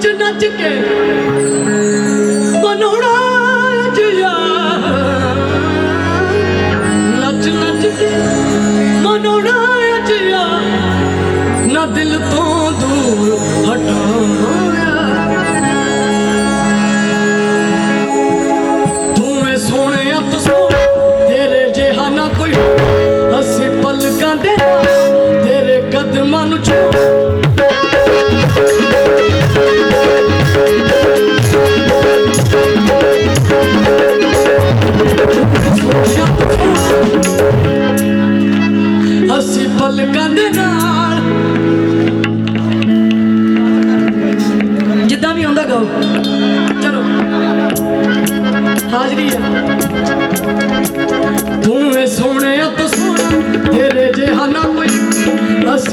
ਨੱਚ ਨੱਚ ਕੇ ਮਨੋੜਾ ਜਿਆ ਨੱਚ ਨੱਚ ਕੇ ਮਨੋੜਾ ਜਿਆ ਨਾ ਦਿਲ ਤੋਂ ਦੂਰ ਹਟਾਇਆ ਤੂੰ ਏ ਸੋਹਣਿਆ ਤੂੰ ਸੋਹਣਾ, ਤੇਰੇ ਜਿਹਾ ਨਾ ਕੋਈ। ਅਸੀਂ ਪਲਕਾਂ ਦੇ ਤੇਰੇ ਕਦਮਾਂ ਨੂੰ ਛੂ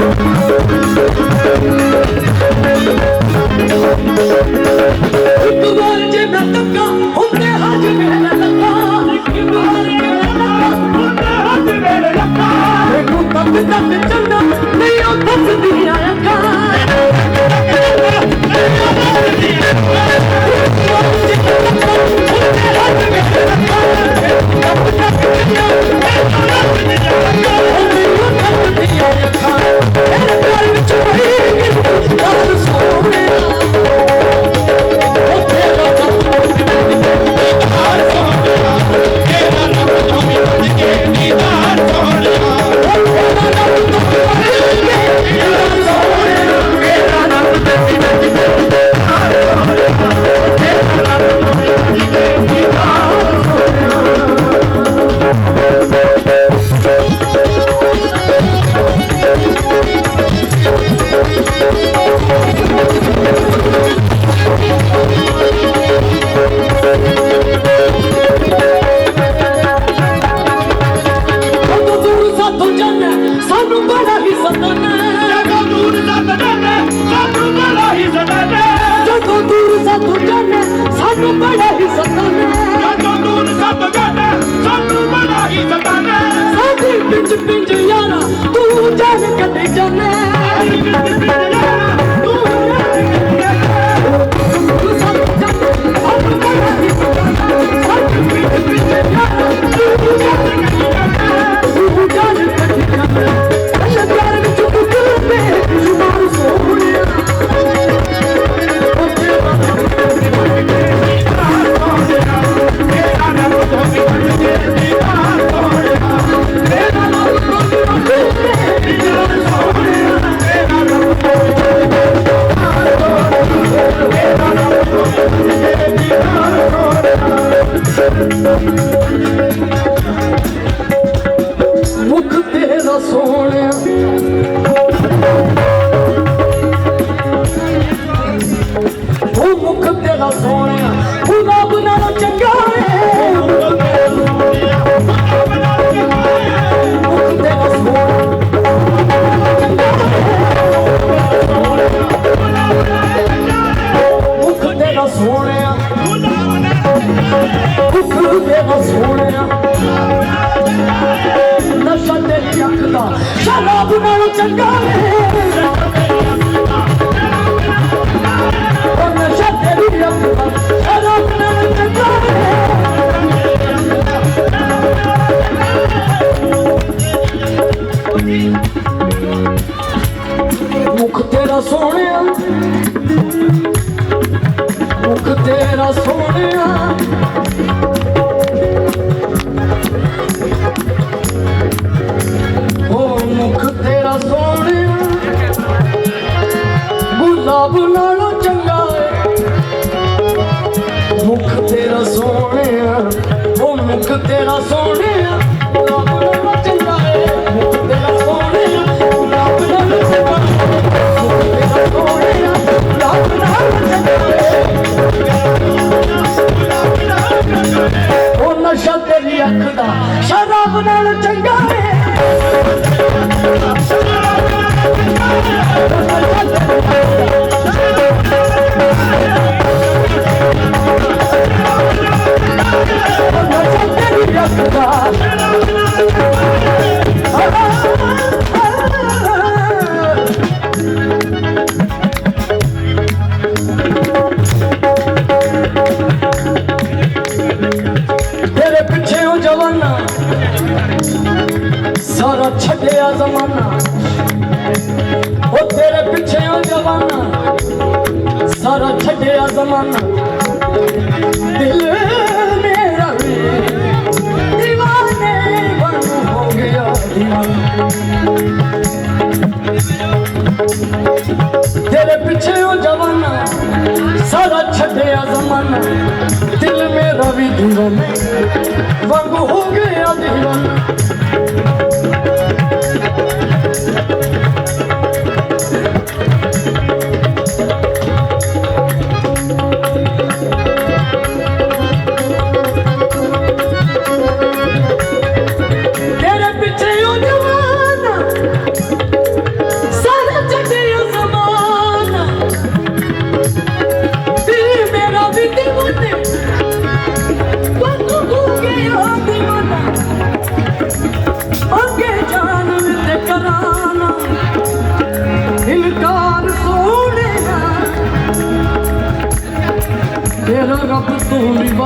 ایک دوار تے مٹھکا اونہے ہتھ میں لے لکو to bring to ਤੇਰਾ ਸੋਹਣੇ ਜ਼ਮਾਨਾ। ਦਿਲ ਮੇਰਾ ਵੀ دیਵਾਨੇ ਬਣ ਹੋ ਗਿਆ دیਵਾਨਾ ਤੇਰੇ ਪਿੱਛੇ ਉਹ ਜਵਾਨਾ ਸਾਰਾ ਛੱਡਿਆ ਜ਼ਮਾਨਾ। ਦਿਲ ਮੇਰਾ ਵੀ دیਵਾਨੇ ਵਾਂਗ ਹੋ ਗਿਆ دیਵਾਨਾ ভুলিব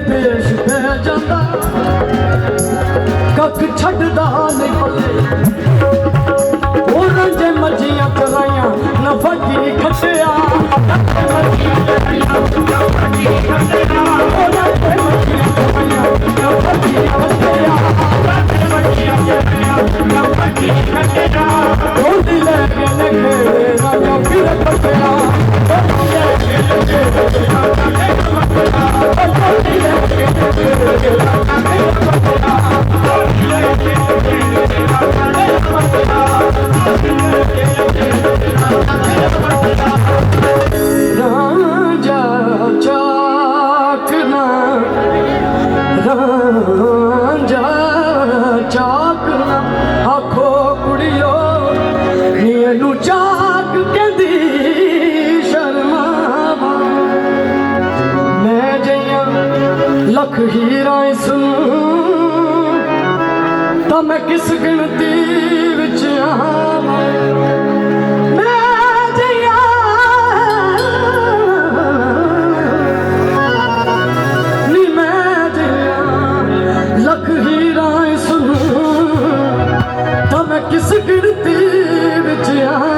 ਪੇਸ਼ ਪੈ ਜਾਂਦਾ। ਕੱਖ ਛੱਡਦਾ ਨਹੀਂ ਬੱਲੇ ਉਹ ਰੰਜੇ ਮੱਝੀਆਂ ਚਲਾਈਆਂ ਨਾ ਫੱਕੀ ਖੱਟਿਆ। ਉਹਦੀ ਲੈ ਕੇ ਨਖੇੜੇ ਨਾ ਕਾ ਫਿਰ ਪਟਿਆ। ਉਹਦੀ ਲੈ ਲੱਖ ਹੀਰਾ ਇਸ ਨੂੰ ਤਾਂ ਮੈਂ ਕਿਸ ਗਿਣਤੀ ਵਿੱਚ ਆਵਾਂ? ਕਿਸ ਗਿਣਤੀ ਵਿੱਚ ਆ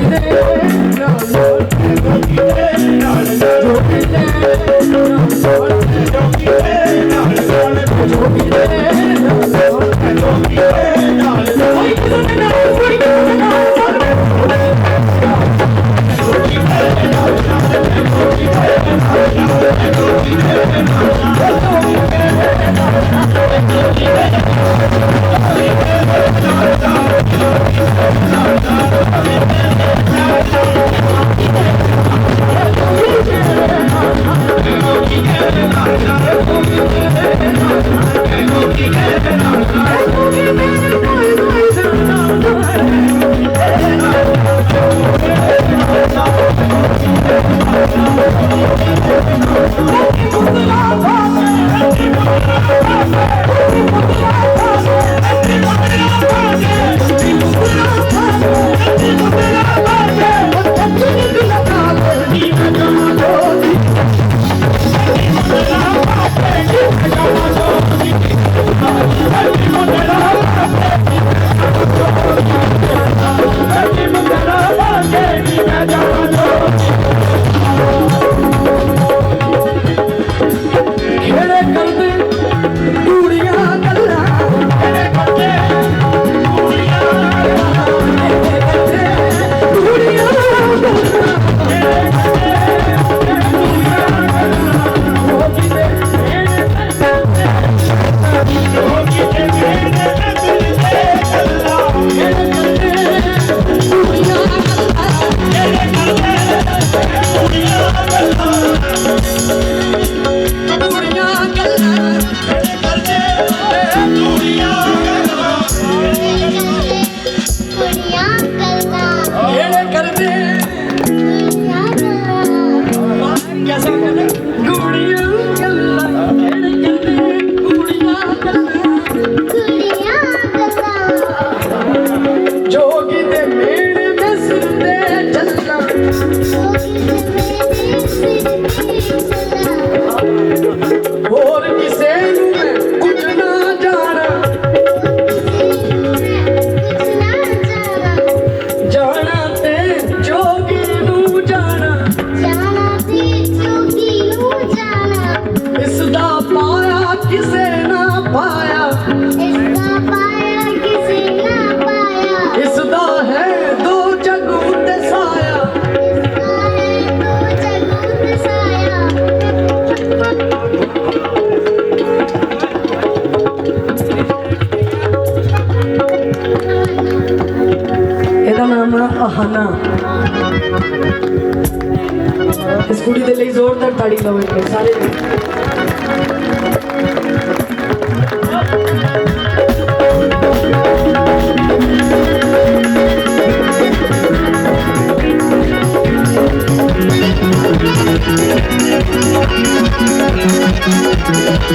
Yeah. ਇਹਦਾ ਨਾਮ ਆ ਅਹਾਨਾ ਇਸ ਕੁੜੀ ਦੇ ਲਈ ਜ਼ੋਰਦਾਰ ਤਾੜੀ ਲਾਓ ਇੱਥੇ, ਸਾਰੇ Thank you. Thank